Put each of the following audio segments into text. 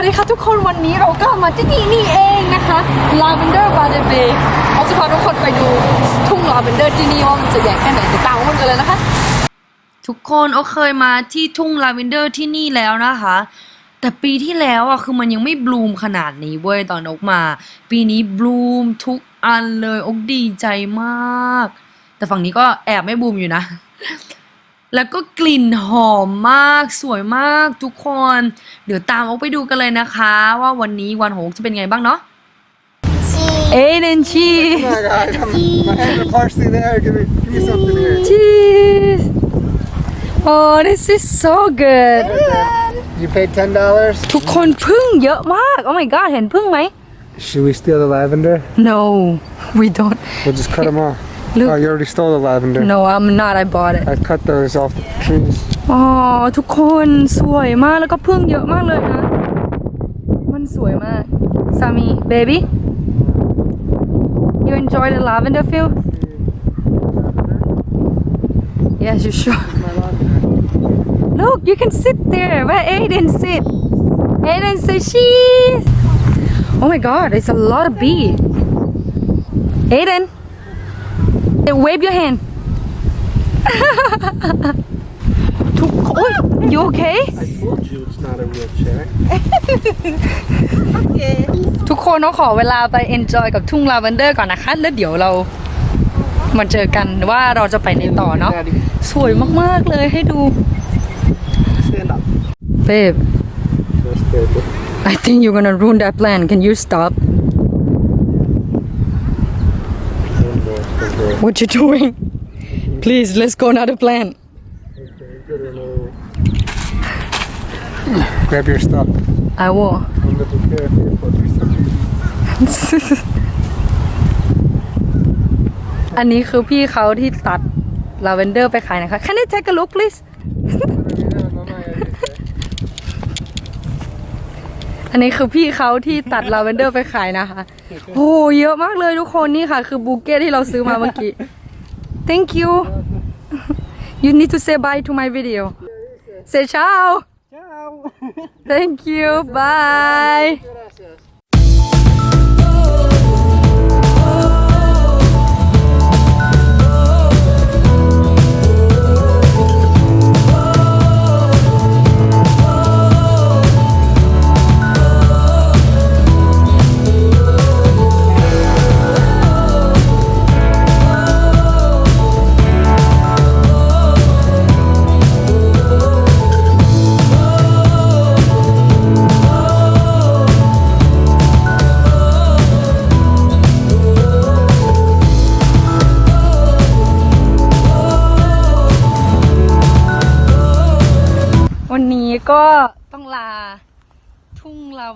วัสดีค่ะทุกคนวันนี้เราก็มาที่นี่นี่เองนะคะ Lavender Garden Bay เราจะพาทุกคนไปดูทุ่งลาเวนเดอร์ที่นี่ว่ามันจะใหญ่แค่ไหนติดตามกันเลยนะคะ ทุกคนโอเคยมาที่ทุ่งลาเวนเดอร์ที่นี่แล้วนะคะ แต่ปีที่แล้วอะคือมันยังไม่บลูมขนาดนี้เว้ยตอนอกมา ปีนี้บลูมทุกอันเลยอกดีใจมาก แต่ฝั่งนี้ก็แอบไม่บลูมอยู่นะ แล้วก็กลิ่นหอมมากสวยมากทุกคน เดี๋ยวตามอกไปดูกันเลยนะคะ ว่าวันนี้วันของอกจะเป็นไงบ้างเนาะ เอเดนชี Oh my god, I'm, my hands are partially there. Give me, give me something here. cheese oh this is so good You paid ten dollars. ทุกคนพึ่งเยอะมาก oh my god เห็นพึ่งไหม Should we steal the lavender? no we don't We'll just cut them off. Look. Oh, you already stole the lavender. no I'm not I bought it I cut those off the trees. อ๋อทุกคนสวยมากแล้วก็พึ่งเยอะมากเลยนะ มันสวยมากสามี baby you enjoy the lavender field yes you sure look you can sit there where Aiden sit Aiden say cheese oh my god there's a lot of bee Aiden Wave your hand ทุกคน you okay I told you it's not a wheelchair. ทุกคนเราขอเวลาไป enjoy กับทุ่งลาเวนเดอร์ก่อนนะคะ แล้วเดี๋ยวเรามาเจอกันว่าเราจะไปในต่อเนาะ สวยมาก ๆ เลยให้ดู Stand up. babe Just stand up. I think you're gonna ruin that plan can you stop what you doing please let's go another plan Good or no. Grab your stuff. I will I'm gonna be careful for three seconds. อันนี้คือพี่เขาที่ตัดลาเวนเดอร์ไปขายนะคะ Can I take a look please อันนี้คือพี่เขาที่ตัดลาเวนเดอร์ไปขายนะคะ โอ้เยอะมากเลยทุกคนนี่ค่ะ คือบูเก้ที่เราซื้อมาเมื่อกี้ Thank you You need to say bye to my video Say ciao Thank you bye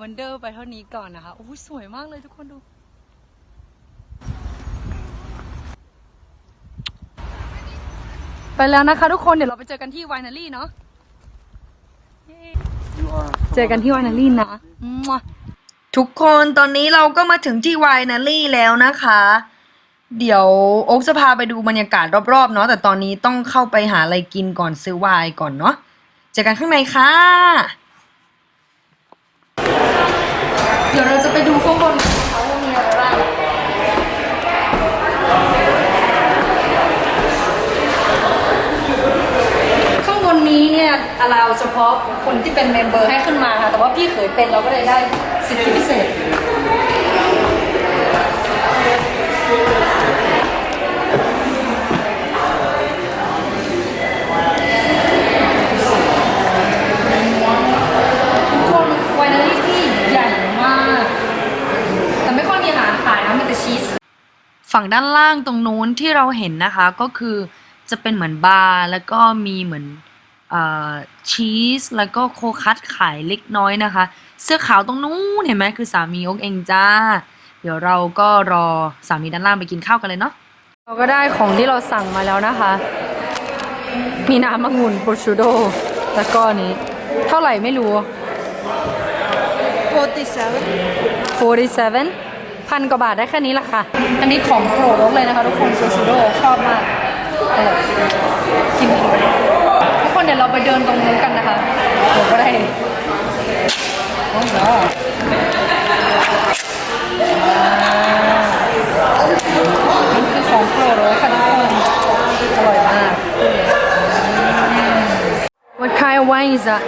วันเดอร์ไปเท่านี้ก่อนนะคะ โอ้สวยมากเลยทุกคนดู ไปแล้วนะคะทุกคนเดี๋ยวเราไปเจอกันที่ไวนารี่เนาะ เจอกันที่ไวนารี่นะทุกคนตอนนี้เราก็มาถึงที่ไวนารี่แล้วนะคะ เดี๋ยวโอ๊กจะพาไปดูบรรยากาศรอบๆเนาะแต่ตอนนี้ต้องเข้าไปหาอะไรกินก่อนซื้อไวน์ก่อนเนาะ เจอกันข้างในค่ะ เดี๋ยวเราจะไปดูข้างบนกันนะคะว่ามีอะไรบ้างข้างบนนี้เนี่ยเราเฉพาะคนที่เป็นเมมเบอร์ให้ขึ้นมาค่ะ แต่ว่าพี่เคยเป็นเราก็เลยได้สิทธิพิเศษ ทุกคนไวนารี่ที่ใหญ่มาก แต่ไม่ค่อยมีอาหารขายนะมีแต่ชีส ฝั่งด้านล่างตรงนู้นที่เราเห็นนะคะก็คือจะเป็นเหมือนบาร์แล้วก็มีเหมือนเอ่อชีสแล้วก็โคคัตขายเล็กน้อยนะคะ เสื้อขาวตรงนู้นเห็นไหมคือสามียกเองจ้า เดี๋ยวเราก็รอสามีด้านล่างไปกินข้าวกันเลยเนาะเราก็ได้ของที่เราสั่งมาแล้วนะคะ มีน้ำมะงุ่นโปรชูโดแล้วก็อันนี้เท่าไหร่ไม่รู้ 47 พันกว่าบาทได้แค่นี้แหละค่ะ อันนี้ของโปรดเลยนะคะทุกคนโปรชูโดชอบมากออกินดีทุกคนเดี๋ยวเราไปเดินตรงนู้นกันนะคะเดี๋ยวก็ได้โอ้เนาะนี่คือของโปรดเลยค่ะทุกคนอร่อยมาก What kind of wine is that?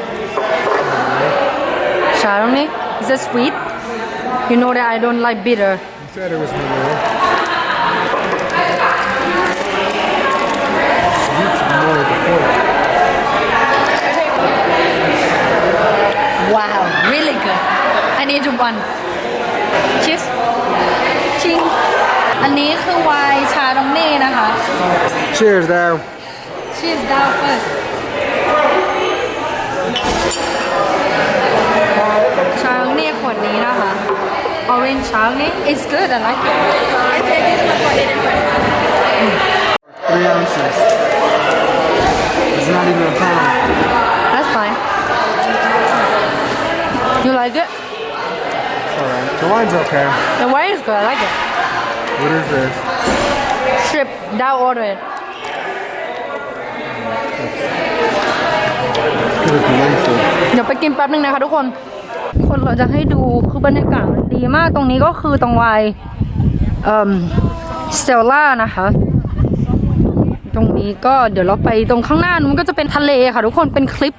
Chardonnay? Is that sweet? You know that I don't like bitter. You said it was Merlot. Sweet's more the point. Wow, really good. I need one. Cheers. Ching. อันนี้คือไวน์ชาดองเน่นะคะ Cheers now. Cheers down first. Orange ชาดองเน่ It's good I like it Three ounces. It's not even a pound. That's fine You like it? Alright. The wine's okay. The wine is good I like it What is this? Strip down order it Good as delightful. เดี๋ยวไปกินแป๊บนึงนะคะทุกคน คนเราจะให้ดูคือบรรยากาศมันดีมากตรงนี้ก็คือตรงวายเอ่อสเตลล่านะคะ ตรงนี้ก็เดี๋ยวเราไปตรงข้างหน้านู้นก็จะเป็นทะเลค่ะ ทุกคนเป็นคลิป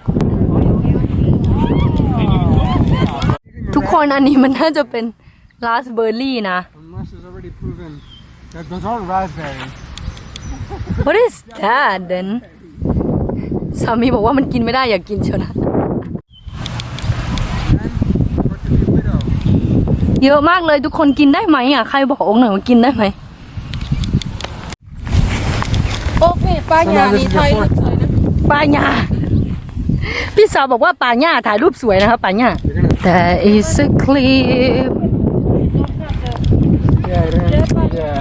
ทุกคนอันนี้มันน่าจะเป็นราสเบอร์รี่นะ Unless it's already proven that those aren't raspberries. What is that then สามีบอกว่ามันกินไม่ได้อย่ากกินเชียวนะ Or to be a widow. เยอะมากเลยทุกคนกินได้ไหมอะใครบอกองค์หน่อยว่ากินได้ไหมโอเคป้าหยานี่ไทยรูปสวยนะป้าหยาพี่สาวบอกว่าป้าหยาถ่ายรูปสวยนะครับป้าหยา You're gonna. There is a clip Yeah, it is. Yeah.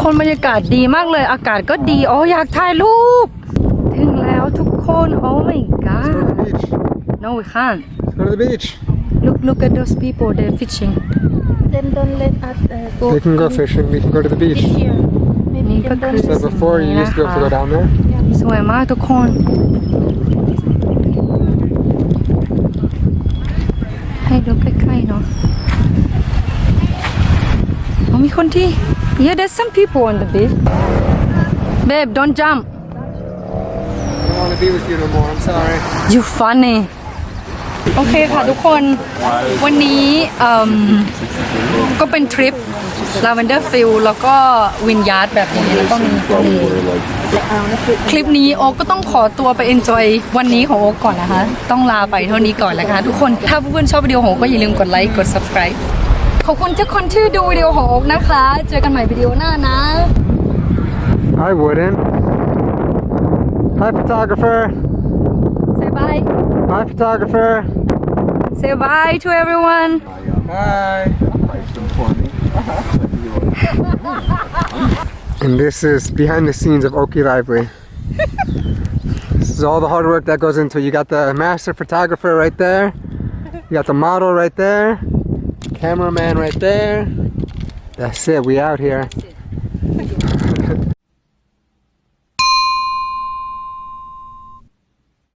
คนบรรยากาศดีมากเลยอากาศก็ดีอ๋ออยากถ่ายรูป ถึงแล้วทุกคน oh my Go to god the beach. no we can't Go to the beach. look look at those people they're fishing Then don't let us uh, go We can go fishing. We can go to the beach. here. Maybe นี่ you ก็ can คือ don't So before you used to be able to go down there. สวยมากทุกคน ให้ดูใกล้ๆเนาะอ๋อมีคนที่ yeah there's some people on the beach babe don't jump I don't want to be with you no more. I'm sorry. you funny โอเคค่ะทุกคนวันนี้เอิ่มก็เป็นทริป Lavender Field แล้วก็วินยาร์ดแบบนี้แล้วก็มีทะเลคลิปนี้โอ๊กก็ต้องขอตัวไป enjoy วันนี้ของโอ๊กก่อนนะคะ ต้องลาไปเท่านี้ก่อนแล้วค่ะทุกคนถ้าเพื่อนๆชอบวิดีโอของโอ๊กก็อย่าลืมกดไลค์กด subscribe ขอบคุณทุกคนที่ดูวิดีโอของโอ๊กนะคะ เจอกันใหม่วิดีโอหน้านะ I wouldn't. Hi, photographer. say bye Hi, photographer. Say bye to everyone Hi. and this is behind the scenes of Oki Lively. this is all the hard work that goes into it. You got the master photographer right there. You got the model right there. Cameraman right there. That's it. We out here.